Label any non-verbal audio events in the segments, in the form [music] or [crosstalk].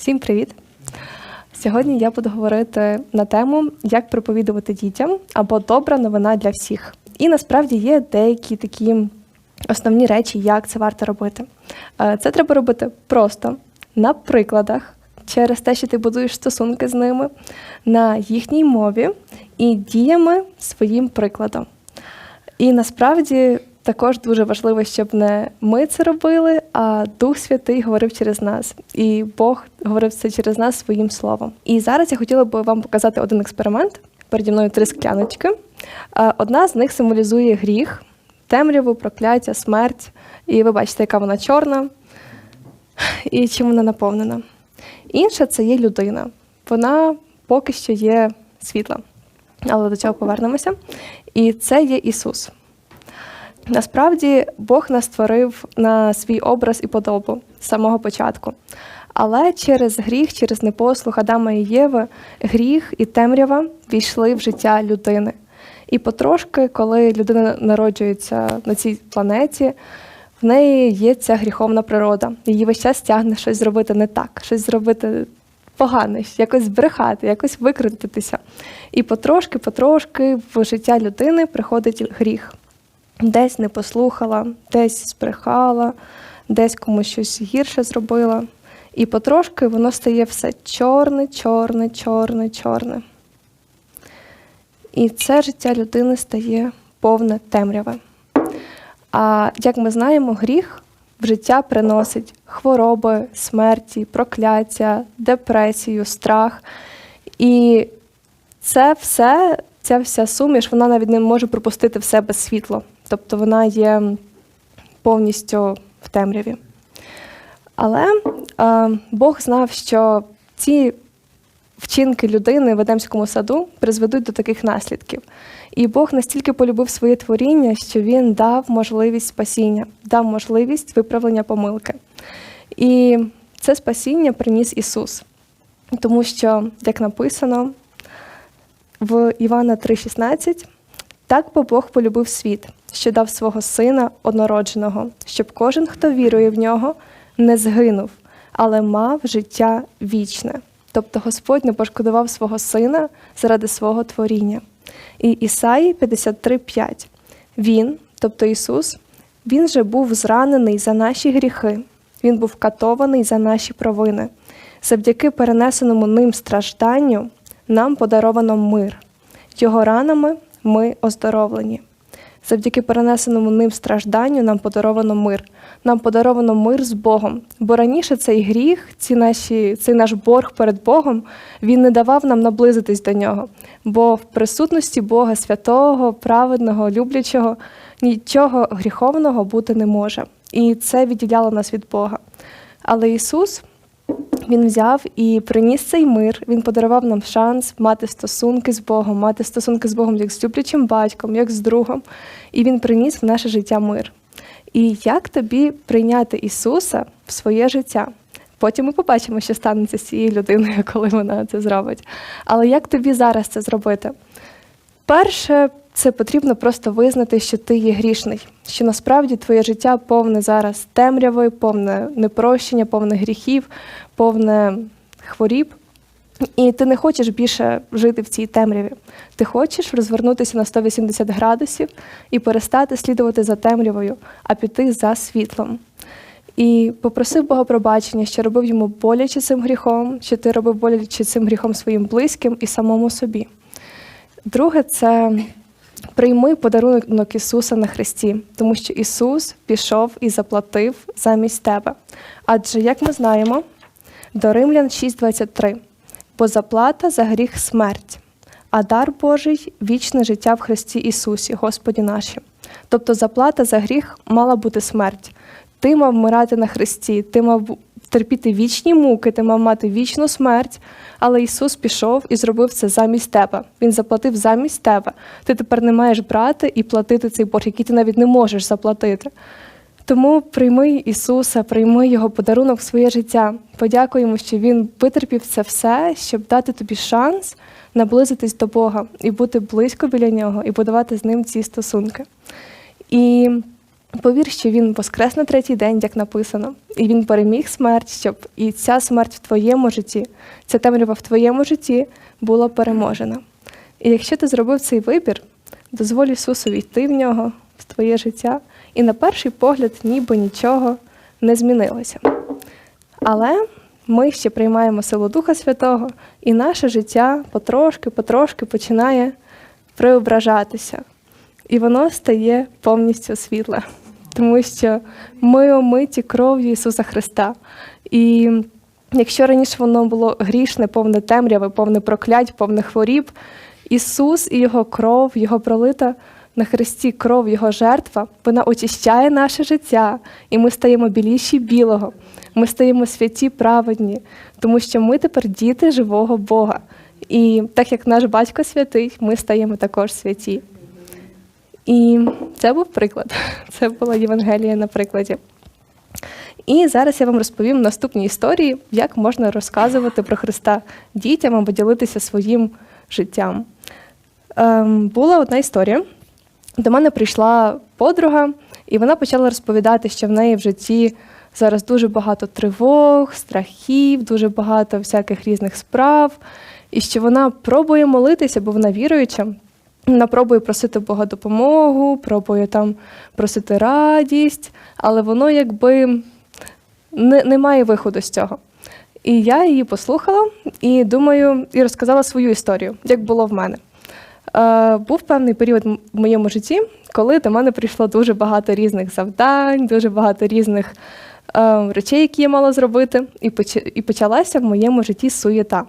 Всім привіт! Сьогодні я буду говорити на тему, як проповідувати дітям або добра новина для всіх. І насправді є деякі такі основні речі, як це варто робити. Е, Це треба робити просто на прикладах, через те, що ти будуєш стосунки з ними на їхній мові і діями своїм прикладом. І насправді також дуже важливо, щоб не ми це робили, а Дух Святий говорив через нас. І Бог говорив це через нас своїм словом. І зараз я хотіла би вам показати один експеримент. Переді мною три скляночки. Е, Одна з них символізує гріх, темряву, прокляття, смерть. І ви бачите, яка вона чорна і чим вона наповнена. Інша це є людина. Вона поки що є світла. Але до цього повернемося. І це є Ісус. Насправді Бог нас створив на свій образ і подобу з самого початку. Але через гріх, через непослух Адама і Єви, гріх і темрява війшли в життя людини. І потрошки, коли людина народжується на цій планеті, в неї є ця гріховна природа. Її весь час тягне щось зробити не так, щось зробити погане, якось збрехати, якось викрутитися. І потрошки, потрошки в життя людини приходить гріх. Десь не послухала, десь збрехала, десь комусь щось гірше зробила. І потрошки воно стає все чорне, чорне, чорне, чорне. І це життя людини стає повне темряве. А як ми знаємо, гріх в життя приносить хвороби, смерті, прокляття, депресію, страх. І це все, ця вся суміш, вона навіть не може пропустити в себе світло. Тобто вона є повністю в темряві. Але е, Бог знав, що ці вчинки людини в Едемському саду призведуть до таких наслідків. І Бог настільки полюбив своє творіння, що Він дав можливість спасіння, дав можливість виправлення помилки. І це спасіння приніс Ісус. Тому що, як написано в Івана 3,16, так бо Бог полюбив світ, що дав свого Сина однородженого, щоб кожен, хто вірує в нього, не згинув, але мав життя вічне. Тобто Господь не пошкодував свого сина заради свого творіння. І Ісаї 53,5. Він, тобто Ісус, Він же був зранений за наші гріхи, Він був катований за наші провини. Завдяки перенесеному ним стражданню нам подаровано мир. Його ранами ми оздоровлені. Завдяки перенесеному ним стражданню нам подаровано мир. Нам подаровано мир з Богом. Бо раніше цей гріх, ці наші, цей наш борг перед Богом, він не давав нам наблизитись до нього. Бо в присутності Бога святого, праведного, люблячого, нічого гріховного бути не може. І це відділяло нас від Бога. Але Ісус. Він взяв і приніс цей мир. Він подарував нам шанс мати стосунки з Богом, мати стосунки з Богом як з люблячим батьком, як з другом. І він приніс в наше життя мир. І як тобі прийняти Ісуса в своє життя? Потім ми побачимо, що станеться з цією людиною, [laughs] коли вона це зробить. Але як тобі зараз це зробити? Перше, це потрібно просто визнати, що ти є грішний, що насправді твоє життя повне зараз темряви, повне непрощення, повне гріхів, повне хворіб. І ти не хочеш більше жити в цій темряві. Ти хочеш розвернутися на 180 градусів і перестати слідувати за темрявою, а піти за світлом. І попросив Бога пробачення, що робив йому боляче цим гріхом, що ти робив боляче цим гріхом своїм близьким і самому собі. Друге, це прийми подарунок Ісуса на Христі, тому що Ісус пішов і заплатив замість тебе. Адже, як ми знаємо, до Римлян 6,23, бо заплата за гріх смерть, а дар Божий вічне життя в Христі Ісусі, Господі наші. Тобто заплата за гріх мала бути смерть. Ти мав вмирати на Христі, ти мав терпіти вічні муки, ти мав мати вічну смерть, але Ісус пішов і зробив це замість тебе. Він заплатив замість тебе. Ти тепер не маєш брати і платити цей борг, який ти навіть не можеш заплатити. Тому прийми Ісуса, прийми Його подарунок в своє життя. Подякуй йому, що Він витерпів це все, щоб дати тобі шанс наблизитись до Бога і бути близько біля нього, і будувати з ним ці стосунки. І Повір, що він воскрес на третій день, як написано, і він переміг смерть, щоб і ця смерть в твоєму житті, ця темрява в твоєму житті була переможена. І якщо ти зробив цей вибір, дозволь Ісусу війти в нього, в твоє життя, і на перший погляд ніби нічого не змінилося. Але ми ще приймаємо силу Духа Святого, і наше життя потрошки-потрошки починає преображатися. І воно стає повністю світле, тому що ми омиті кров'ю Ісуса Христа. І якщо раніше воно було грішне, повне темряви, повне проклять, повне хворіб, Ісус і Його кров, Його пролита на Христі кров, Його жертва, вона очищає наше життя, і ми стаємо біліші білого. Ми стаємо святі праведні, тому що ми тепер діти живого Бога. І так як наш батько святий, ми стаємо також святі. І це був приклад. [laughs] Це була Євангелія на прикладі. І зараз я вам розповім наступні історії, як можна розказувати про Христа дітям або ділитися своїм життям. Ем, була одна історія. До мене прийшла подруга, і вона почала розповідати, що в неї в житті зараз дуже багато тривог, страхів, дуже багато всяких різних справ, і що вона пробує молитися, бо вона віруюча. Вона пробує просити Бога допомогу, пробує там просити радість, але воно якби не, не має виходу з цього. І я її послухала і думаю, і розказала свою історію, як було в мене. Е, був певний період в моєму житті, коли до мене прийшло дуже багато різних завдань, дуже багато різних е, речей, які я мала зробити, і, почалася в моєму житті суєта.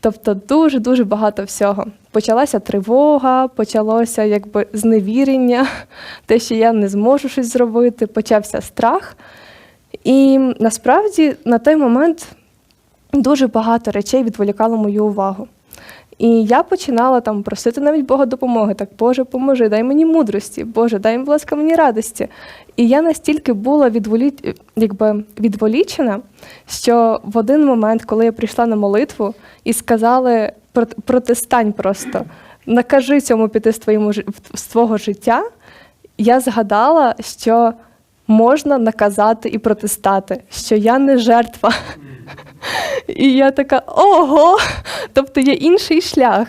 Тобто дуже-дуже багато всього. Почалася тривога, почалося якби зневірення, [laughs] те, що я не зможу щось зробити, почався страх. І насправді на той момент дуже багато речей відволікало мою увагу. І я починала там просити навіть Бога допомоги. Так, Боже, поможи, дай мені мудрості, Боже, дай, будь ласка, мені радості. І я настільки була відволі... якби відволічена, що в один момент, коли я прийшла на молитву і сказали протистань просто, накажи цьому піти з твоєму з твого життя, я згадала, що можна наказати і протистати, що я не жертва. І я така ого, тобто є інший шлях.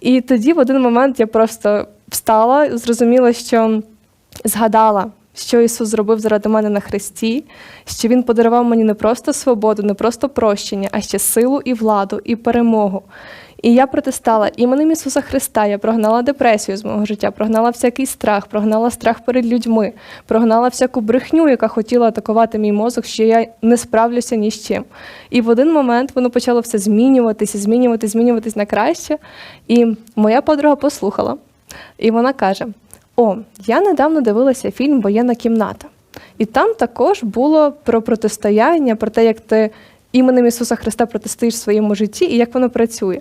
І тоді в один момент я просто встала, зрозуміла, що згадала, що Ісус зробив заради мене на Христі, що Він подарував мені не просто свободу, не просто прощення, а ще силу і владу, і перемогу. І я протистала іменем Ісуса Христа. Я прогнала депресію з мого життя, прогнала всякий страх, прогнала страх перед людьми, прогнала всяку брехню, яка хотіла атакувати мій мозок, що я не справлюся ні з чим. І в один момент воно почало все змінюватися, змінюватись, змінюватись на краще. І моя подруга послухала, і вона каже: О, я недавно дивилася фільм Воєнна кімната. І там також було про протистояння, про те, як ти іменем Ісуса Христа протистоїш в своєму житті і як воно працює.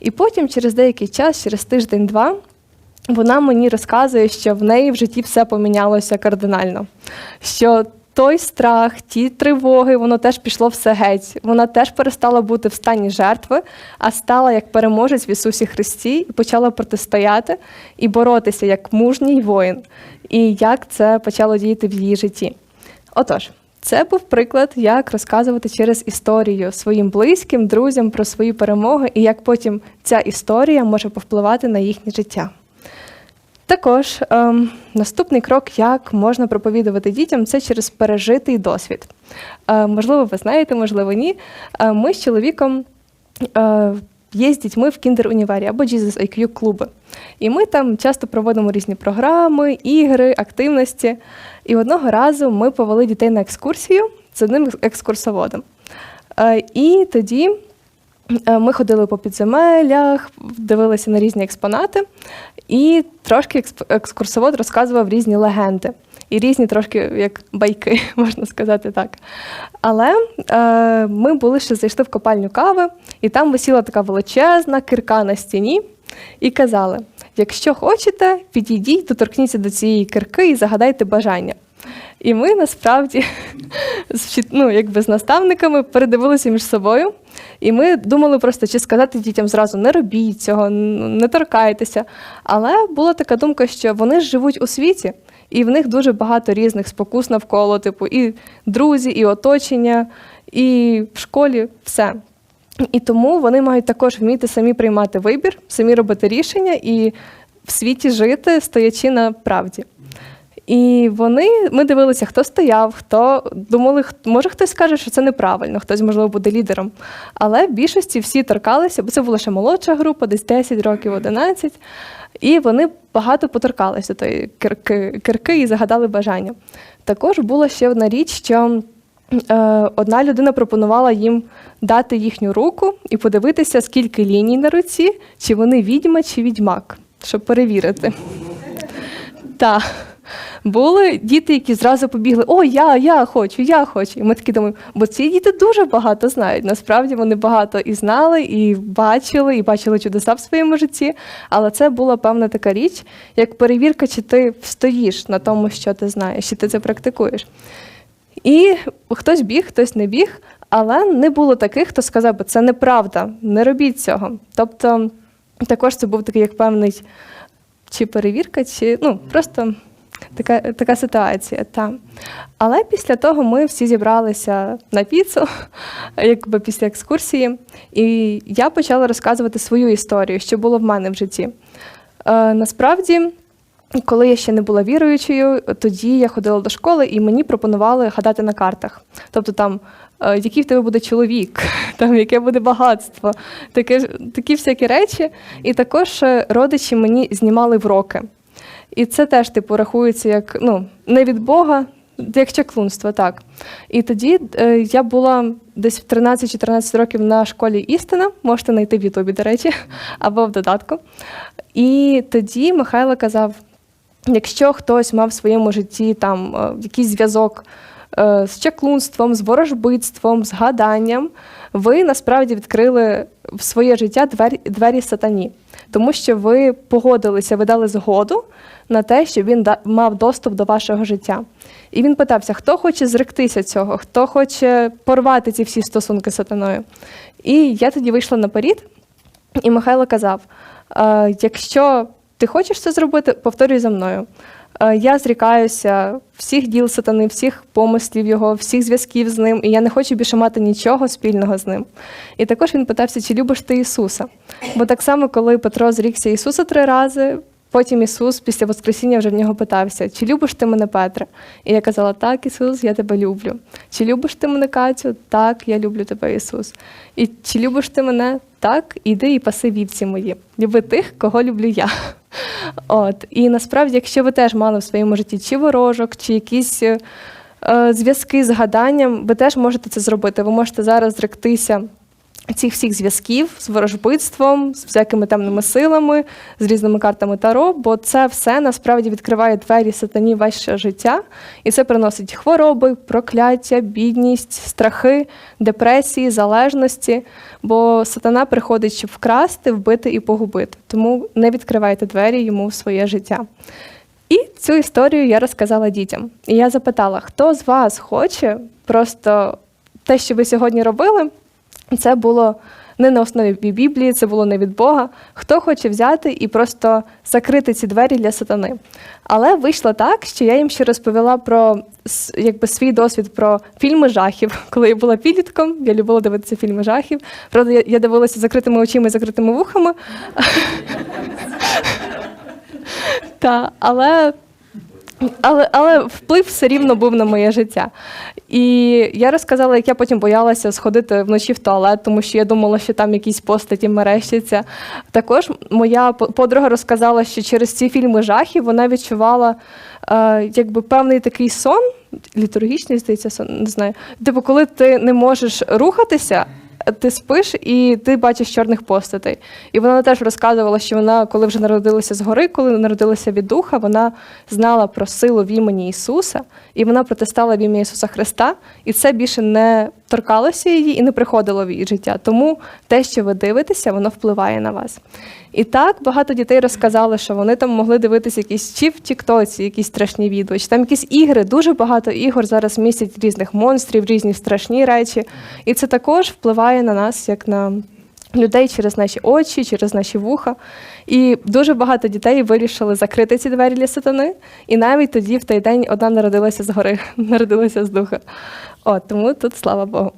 І потім, через деякий час, через тиждень-два, вона мені розказує, що в неї в житті все помінялося кардинально. Що той страх, ті тривоги, воно теж пішло все геть. Вона теж перестала бути в стані жертви, а стала як переможець в Ісусі Христі і почала протистояти і боротися як мужній воїн. І як це почало діяти в її житті. Отож. Це був приклад, як розказувати через історію своїм близьким, друзям про свої перемоги і як потім ця історія може повпливати на їхнє життя. Також ем, наступний крок, як можна проповідувати дітям, це через пережитий досвід. Е, можливо, ви знаєте, можливо, ні. Е, ми з чоловіком е, є з дітьми в кіндер-універі або Jesus IQ клуби. І ми там часто проводимо різні програми, ігри, активності. І одного разу ми повели дітей на екскурсію з одним екскурсоводом. Е, і тоді ми ходили по підземеллях, дивилися на різні експонати, і трошки екскурсовод розказував різні легенди. І різні трошки як байки, [laughs] можна сказати так. Але е, ми були ще зайшли в копальню кави, і там висіла така величезна кирка на стіні, і казали: якщо хочете, підійдіть, доторкніться до цієї кирки і загадайте бажання. І ми насправді [laughs] ну, якби з наставниками передивилися між собою, і ми думали просто, чи сказати дітям зразу не робіть цього, не торкайтеся. Але була така думка, що вони живуть у світі, і в них дуже багато різних спокус навколо, типу, і друзі, і оточення, і в школі все. І тому вони мають також вміти самі приймати вибір, самі робити рішення і в світі жити, стоячи на правді. І вони, ми дивилися, хто стояв, хто думали, може хтось скаже, що це неправильно, хтось, можливо, буде лідером. Але в більшості всі торкалися, бо це була ще молодша група, десь 10 років, 11. І вони багато поторкалися тої кирки, кирки і загадали бажання. Також була ще одна річ, що е, одна людина пропонувала їм дати їхню руку і подивитися, скільки ліній на руці, чи вони відьма, чи відьмак, щоб перевірити. Так. Були діти, які зразу побігли: О, я, я хочу, я хочу. І ми такі думаємо, бо ці діти дуже багато знають. Насправді вони багато і знали, і бачили, і бачили чудеса в своєму житті. Але це була певна така річ, як перевірка, чи ти встоїш на тому, що ти знаєш, чи ти це практикуєш. І хтось біг, хтось не біг, але не було таких, хто сказав, би, це неправда, не робіть цього. Тобто, також це був такий як певний чи перевірка, чи ну просто така, така ситуація. Та. Але після того ми всі зібралися на піцу, [laughs] якби після екскурсії, і я почала розказувати свою історію, що було в мене в житті. Е, насправді. Коли я ще не була віруючою, тоді я ходила до школи і мені пропонували гадати на картах. Тобто там, е, який в тебе буде чоловік, [laughs] там яке буде багатство, таке, ж- такі всякі речі. І також е, родичі мені знімали вроки. І це теж типу рахується як ну, не від Бога, як чаклунство, так. І тоді е, я була десь в 13-14 років на школі істина, можете знайти в Ютубі, до речі, [laughs] або в додатку. І тоді Михайло казав: якщо хтось мав в своєму житті там е, якийсь зв'язок е, з чаклунством, з ворожбитством, з гаданням, ви насправді відкрили в своє життя двері, двері сатані, тому що ви погодилися, ви дали згоду на те, щоб він мав доступ до вашого життя. І він питався, хто хоче зректися цього, хто хоче порвати ці всі стосунки з сатаною. І я тоді вийшла наперед, і Михайло казав: е, якщо ти хочеш це зробити, повторюй за мною. Е, Я зрікаюся всіх діл сатани, всіх помислів його, всіх зв'язків з ним, і я не хочу більше мати нічого спільного з ним. І також він питався, чи любиш ти Ісуса? Бо так само, коли Петро зрікся Ісуса три рази, потім Ісус після Воскресіння вже в нього питався, чи любиш ти мене, Петре? І я казала, так, Ісус, я тебе люблю. Чи любиш ти мене, Катю? Так, я люблю тебе, Ісус. І чи любиш ти мене? Так, іди і паси вівці мої. Люби тих, кого люблю я. [laughs] От. І насправді, якщо ви теж мали в своєму житті чи ворожок, чи якісь е, е, зв'язки з гаданням, ви теж можете це зробити. Ви можете зараз зректися цих всіх зв'язків з ворожбитством, з всякими темними силами, з різними картами Таро, бо це все насправді відкриває двері сатані ваше життя, і це приносить хвороби, прокляття, бідність, страхи, депресії, залежності. Бо сатана приходить, щоб вкрасти, вбити і погубити. Тому не відкривайте двері йому в своє життя. І цю історію я розказала дітям. І я запитала, хто з вас хоче просто те, що ви сьогодні робили, це було не на основі Біблії, це було не від Бога. Хто хоче взяти і просто закрити ці двері для сатани. Але вийшло так, що я їм ще розповіла про якби, свій досвід про фільми жахів. [laughs] Коли я була підлітком, я любила дивитися фільми жахів. Правда, я, дивилася закритими очима і закритими вухами. [laughs] Але але, але вплив все рівно був на моє життя. І я розказала, як я потім боялася сходити вночі в туалет, тому що я думала, що там якісь постаті мерещаться. Також моя по- подруга розказала, що через ці фільми жахів вона відчувала е, якби певний такий сон, літургічний, здається, сон, не знаю. Типу, коли ти не можеш рухатися. Ти спиш і ти бачиш чорних постатей. І вона теж розказувала, що вона, коли вже народилася згори, коли народилася від духа, вона знала про силу в імені Ісуса, і вона протистала в ім'я Ісуса Христа, і це більше не торкалося її і не приходило в її життя. Тому те, що ви дивитеся, воно впливає на вас. І так багато дітей розказали, що вони там могли дивитися якісь чи в Тіктоці, якісь страшні відео, чи там якісь ігри. Дуже багато ігор зараз містять різних монстрів, різні страшні речі. І це також впливає на нас, як на людей через наші очі, через наші вуха. І дуже багато дітей вирішили закрити ці двері для сатани. І навіть тоді, в той день, одна народилася згори, [laughs] народилася з духа. От тому тут слава Богу.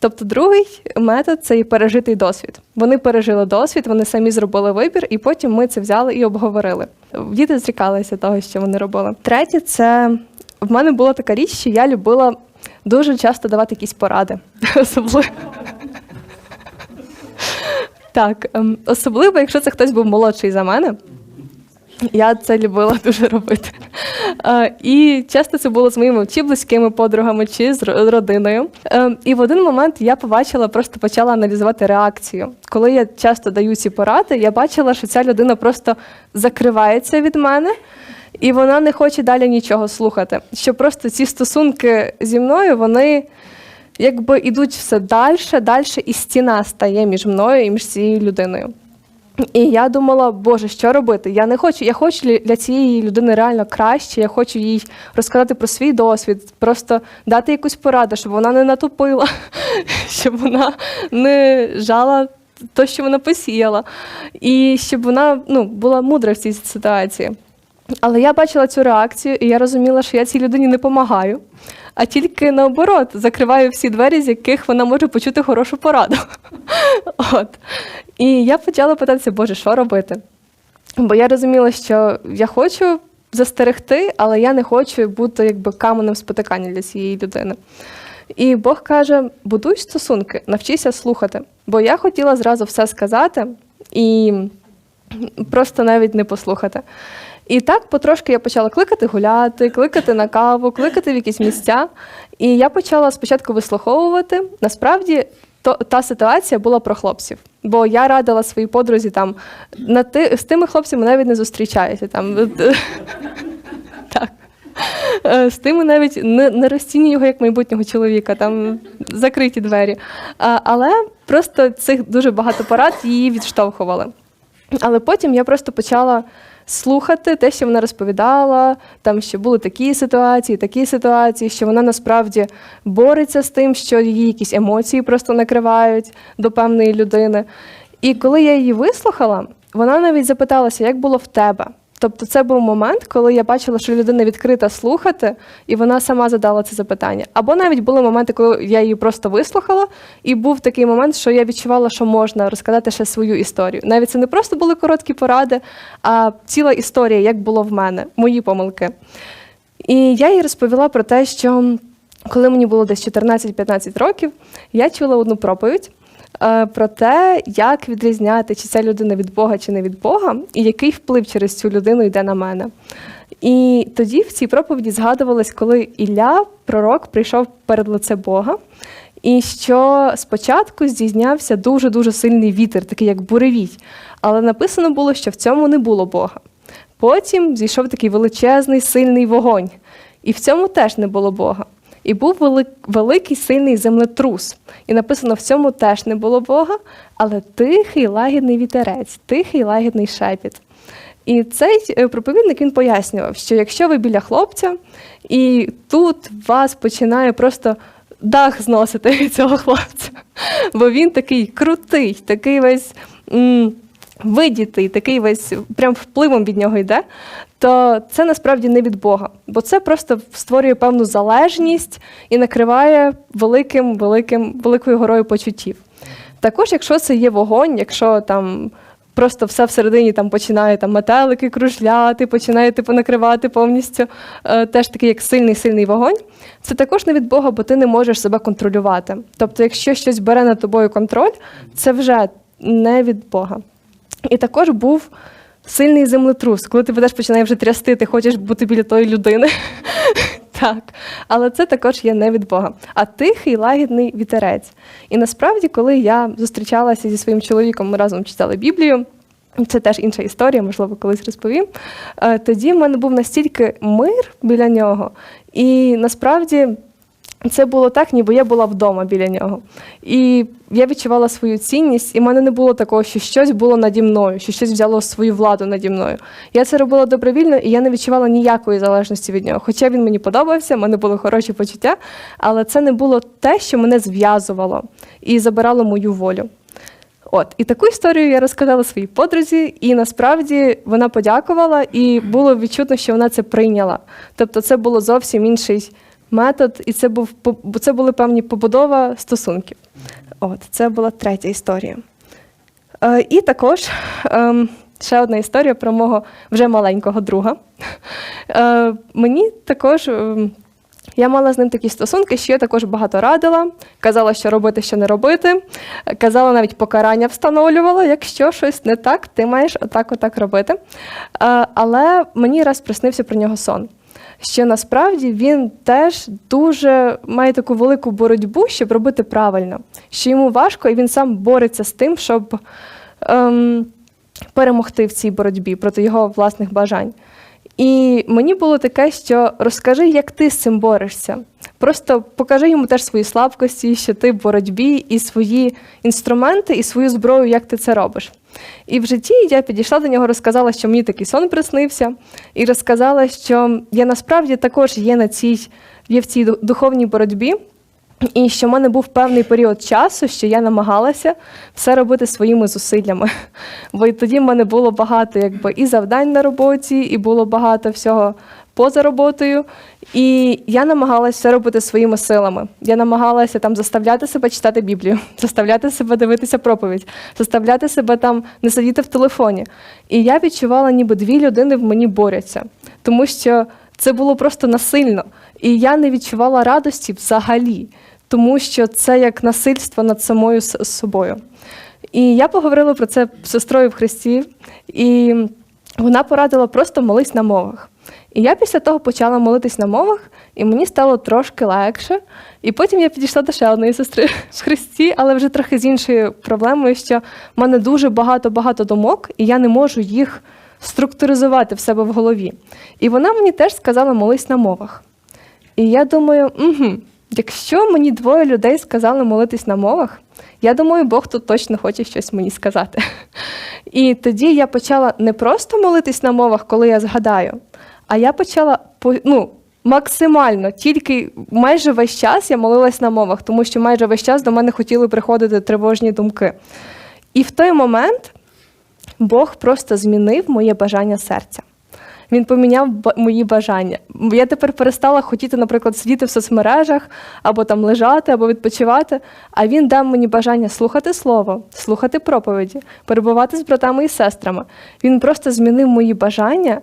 Тобто, другий метод це і пережитий досвід. Вони пережили досвід, вони самі зробили вибір, і потім ми це взяли і обговорили. Діти зрікалися того, що вони робили. Третє, це в мене була така річ, що я любила дуже часто давати якісь поради. [laughs] Особливо. Так, ем, особливо, якщо це хтось був молодший за мене. Я це любила [laughs] дуже робити. Е, І часто це було з моїми чи близькими подругами, чи з родиною. Е, І в один момент я побачила, просто почала аналізувати реакцію. Коли я часто даю ці поради, я бачила, що ця людина просто закривається від мене. І вона не хоче далі нічого слухати. Що просто ці стосунки зі мною, вони якби йдуть все далі, далі, і стіна стає між мною і між цією людиною. І я думала, Боже, що робити? Я не хочу. Я хочу для- цієї людини реально краще. Я хочу їй розказати про свій досвід, просто дати якусь пораду, щоб вона не натупила, [laughs] щоб вона не жала те, що вона посіяла, і щоб вона ну, була мудра в цій ситуації. Але я бачила цю реакцію, і я розуміла, що я цій людині не допомагаю, а тільки наоборот закриваю всі двері, з яких вона може почути хорошу пораду. [laughs] От. І я почала питатися, Боже, що робити? Бо я розуміла, що я хочу застерегти, але я не хочу бути якби каменем спотикання для цієї людини. І Бог каже: будуй стосунки, навчися слухати. Бо я хотіла зразу все сказати і просто навіть не послухати. І так потрошки я почала кликати гуляти, кликати на каву, кликати в якісь місця. І я почала спочатку вислуховувати. Насправді, то, та ситуація була про хлопців. Бо я радила своїй подрузі там на ти, з тими хлопцями навіть не зустрічаюся. Там, [laughs] так. Е, З тими навіть не, не розцінюю його як майбутнього чоловіка, там закриті двері. А, але просто цих дуже багато порад її відштовхували. Але потім я просто почала слухати те, що вона розповідала, там що були такі ситуації, такі ситуації, що вона насправді бореться з тим, що її якісь емоції просто накривають до певної людини. І коли я її вислухала, вона навіть запиталася, як було в тебе. Тобто це був момент, коли я бачила, що людина відкрита слухати, і вона сама задала це запитання. Або навіть були моменти, коли я її просто вислухала, і був такий момент, що я відчувала, що можна розказати ще свою історію. Навіть це не просто були короткі поради, а ціла історія, як було в мене, мої помилки. І я їй розповіла про те, що коли мені було десь 14-15 років, я чула одну проповідь. Е, Про те, як відрізняти, чи ця людина від Бога, чи не від Бога, і який вплив через цю людину йде на мене. І тоді в цій проповіді згадувалось, коли Ілля, пророк, прийшов перед лице Бога, і що спочатку здійснявся дуже-дуже сильний вітер, такий як буревій. Але написано було, що в цьому не було Бога. Потім зійшов такий величезний сильний вогонь, і в цьому теж не було Бога. І був велик, великий сильний землетрус. І написано, в цьому теж не було Бога, але тихий лагідний вітерець, тихий лагідний шепіт. І цей е, проповідник він пояснював, що якщо ви біля хлопця, і тут вас починає просто дах зносити цього хлопця, бо він такий крутий, такий весь. Видітий, такий весь прям впливом від нього йде, то це насправді не від Бога, бо це просто створює певну залежність і накриває великим, великим, великою горою почуттів. Також, якщо це є вогонь, якщо там просто все всередині там починає там метелики кружляти, починає типу накривати повністю, е, теж такий як сильний сильний вогонь. Це також не від Бога, бо ти не можеш себе контролювати. Тобто, якщо щось бере над тобою контроль, це вже не від Бога. І також був сильний землетрус, коли ти ведеш починає вже трясти, ти хочеш бути біля тої людини. [laughs] Так, але це також є не від Бога, а тихий лагідний вітерець. І насправді, коли я зустрічалася зі своїм чоловіком, ми разом читали Біблію. Це теж інша історія, можливо, колись розповім. Е, Тоді в мене був настільки мир біля нього, і насправді це було так, ніби я була вдома біля нього. І я відчувала свою цінність, і в мене не було такого, що щось було наді мною, що щось взяло свою владу наді мною. Я це робила добровільно, і я не відчувала ніякої залежності від нього. Хоча він мені подобався, в мене були хороші почуття, але це не було те, що мене зв'язувало і забирало мою волю. От, і таку історію я розказала своїй подрузі, і насправді вона подякувала, і було відчутно, що вона це прийняла. Тобто, це було зовсім інший метод, і це був це були певні побудова стосунків. От, це була третя історія. Е, і також ем, ще одна історія про мого вже маленького друга. Е, мені також. ем, я мала з ним такі стосунки, що я також багато радила, казала, що робити, що не робити. Казала, навіть покарання встановлювала, якщо щось не так, ти маєш отак, отак робити. Е, Але мені раз приснився про нього сон. Що насправді він теж дуже має таку велику боротьбу, щоб робити правильно, що йому важко, і він сам бореться з тим, щоб ем, перемогти в цій боротьбі проти його власних бажань. І мені було таке, що розкажи, як ти з цим борешся. Просто покажи йому теж свої слабкості, що ти в боротьбі, і свої інструменти, і свою зброю, як ти це робиш. І в житті я підійшла до нього, розказала, що мені такий сон приснився, і розказала, що я насправді також є на цій, є в цій духовній боротьбі, і що в мене був певний період часу, що я намагалася все робити своїми зусиллями. Бо і тоді в мене було багато якби, і завдань на роботі, і було багато всього поза роботою. І я намагалася все робити своїми силами. Я намагалася там заставляти себе читати Біблію, [laughs] заставляти себе дивитися проповідь, заставляти себе там не сидіти в телефоні. І я відчувала, ніби дві людини в мені борються, тому що це було просто насильно. І я не відчувала радості взагалі, тому що це як насильство над самою собою. І я поговорила про це з сестрою в Христі, і вона порадила просто молись на мовах. І я після того почала молитись на мовах, і мені стало трошки легше. І потім я підійшла до ще одної сестри [laughs] в Христі, але вже трохи з іншою проблемою, що в мене дуже багато-багато думок, і я не можу їх структуризувати в себе в голові. І вона мені теж сказала молись на мовах. І я думаю, угу, якщо мені двоє людей сказали молитись на мовах, я думаю, Бог тут точно хоче щось мені сказати. І тоді я почала не просто молитись на мовах, коли я згадаю, а я почала ну, максимально, тільки майже весь час я молилась на мовах, тому що майже весь час до мене хотіли приходити тривожні думки. І в той момент Бог просто змінив моє бажання серця. Він поміняв мої бажання. Я тепер перестала хотіти, наприклад, сидіти в соцмережах або там лежати, або відпочивати. А він дав мені бажання слухати слово, слухати проповіді, перебувати з братами і сестрами. Він просто змінив мої бажання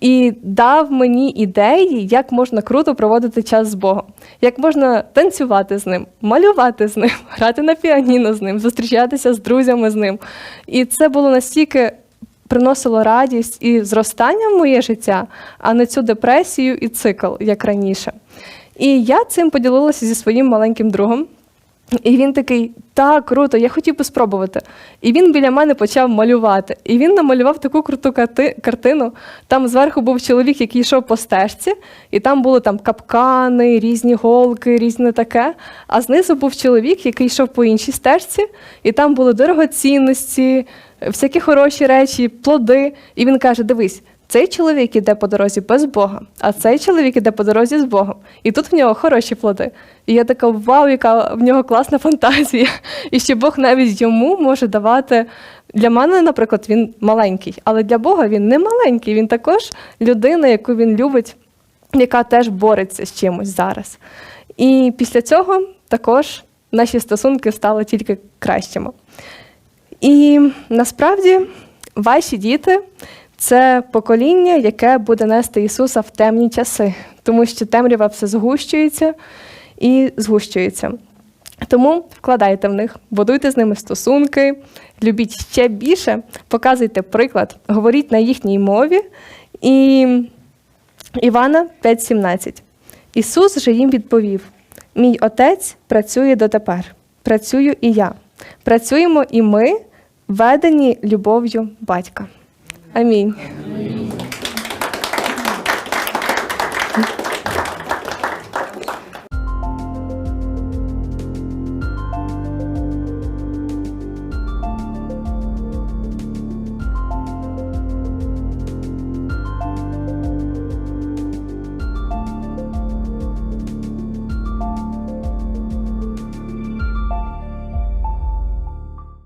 і дав мені ідеї, як можна круто проводити час з Богом, як можна танцювати з ним, малювати з ним, [laughs] грати на піаніно з ним, зустрічатися з друзями з ним. І це було настільки приносило радість і зростання в моє життя, а не цю депресію і цикл, як раніше. І я цим поділилася зі своїм маленьким другом. І він такий, так, круто, я хотів би спробувати. І він біля мене почав малювати. І він намалював таку круту картину. Там зверху був чоловік, який йшов по стежці, і там були там капкани, різні голки, різне таке. А знизу був чоловік, який йшов по іншій стежці, і там були дорогоцінності, всякі хороші речі, плоди. І він каже: Дивись, цей чоловік іде по дорозі без Бога, а цей чоловік іде по дорозі з Богом. І тут в нього хороші плоди. І я така, вау, яка в нього класна фантазія. І що Бог навіть йому може давати. Для мене, наприклад, він маленький, але для Бога він не маленький. Він також людина, яку він любить, яка теж бореться з чимось зараз. І після цього також наші стосунки стали тільки кращими. І насправді ваші діти це покоління, яке буде нести Ісуса в темні часи, тому що темрява все згущується і згущується. Тому вкладайте в них, будуйте з ними стосунки, любіть ще більше, показуйте приклад, говоріть на їхній мові. І Івана 5,17. Ісус же їм відповів: Мій отець працює дотепер, працюю і я. Працюємо і ми, ведені любов'ю батька. Амінь.